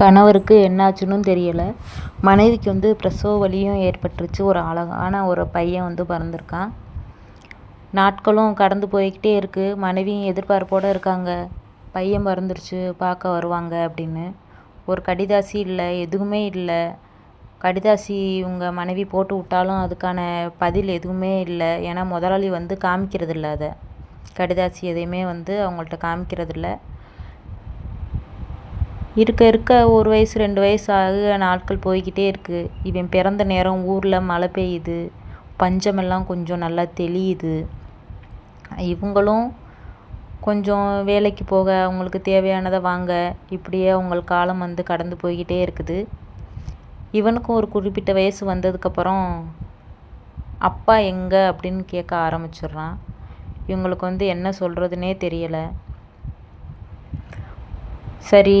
கணவருக்கு என்னாச்சுன்னு தெரியலை. மனைவிக்கு வந்து பிரசவ வலியும் ஏற்பட்டுருச்சு ஒரு அழகான ஒரு பையன் வந்து பிறந்திருக்கான். நாட்களும் கடந்து போய்கிட்டே இருக்குது மனைவியும் எதிர்பார்ப்போடு இருக்காங்க. பையன் பிறந்துருச்சு பார்க்க வருவாங்க அப்படின்னு. ஒரு கடிதாசி இல்லை எதுவுமே இல்லை. கடிதாசி இவங்க மனைவி போட்டு விட்டாலும் அதுக்கான பதில் எதுவுமே இல்லை. ஏன்னா முதலாளி வந்து காமிக்கிறது இல்லை அதை. கடிதாசி எதையுமே வந்து அவங்கள்ட்ட காமிக்கிறதில்ல. இருக்க இருக்க ஒரு வயசு ரெண்டு வயசு ஆக நாட்கள் போய்கிட்டே இருக்குது இவன் பிறந்த நேரம் ஊரில் மழை பெய்யுது. பஞ்சமெல்லாம் கொஞ்சம் நல்லா தெளியுது. இவங்களும் கொஞ்சம் வேலைக்கு போக அவங்களுக்கு தேவையானதை வாங்க இப்படியே அவங்க காலம் வந்து கடந்து போய்கிட்டே இருக்குது. இவனுக்கும் ஒரு குறிப்பிட்ட வயசு வந்ததுக்கப்புறம் அப்பா எங்கே? அப்படின்னு கேட்க ஆரம்பிச்சிடுறான். இவங்களுக்கு வந்து என்ன சொல்கிறதுனே தெரியலை. சரி